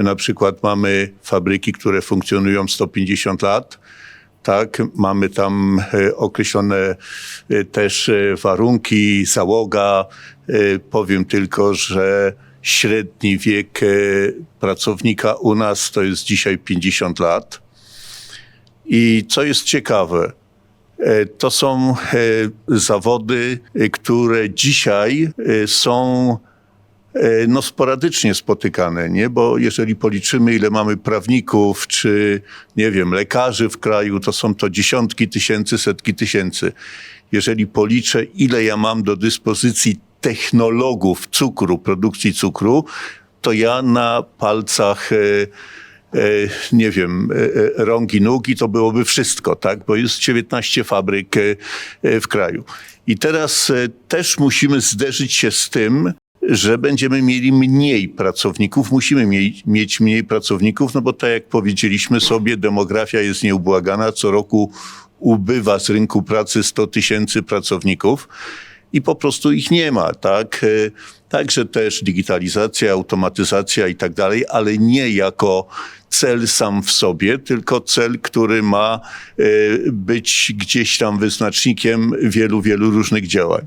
My na przykład mamy fabryki, które funkcjonują 150 lat. Tak, mamy tam e, określone e, też e, warunki, załoga. Powiem tylko, że średni wiek pracownika u nas to jest dzisiaj 50 lat. I co jest ciekawe, to są zawody, które dzisiaj są no, sporadycznie spotykane, nie? Bo jeżeli policzymy, ile mamy prawników, czy nie wiem, lekarzy w kraju, to są to dziesiątki tysięcy, setki tysięcy. Jeżeli policzę, ile ja mam do dyspozycji technologów cukru, produkcji cukru, to ja na palcach, e, e, nie wiem, e, e, rąk i nóg i to byłoby wszystko, tak? Bo jest 19 fabryk e, e, w kraju. I teraz e, też musimy zderzyć się z tym, że będziemy mieli mniej pracowników, musimy mieć, mieć mniej pracowników, no bo tak jak powiedzieliśmy sobie, demografia jest nieubłagana, co roku ubywa z rynku pracy 100 tysięcy pracowników i po prostu ich nie ma, tak? E, Także też digitalizacja, automatyzacja i tak dalej, ale nie jako cel sam w sobie, tylko cel, który ma e, być gdzieś tam wyznacznikiem wielu, wielu różnych działań.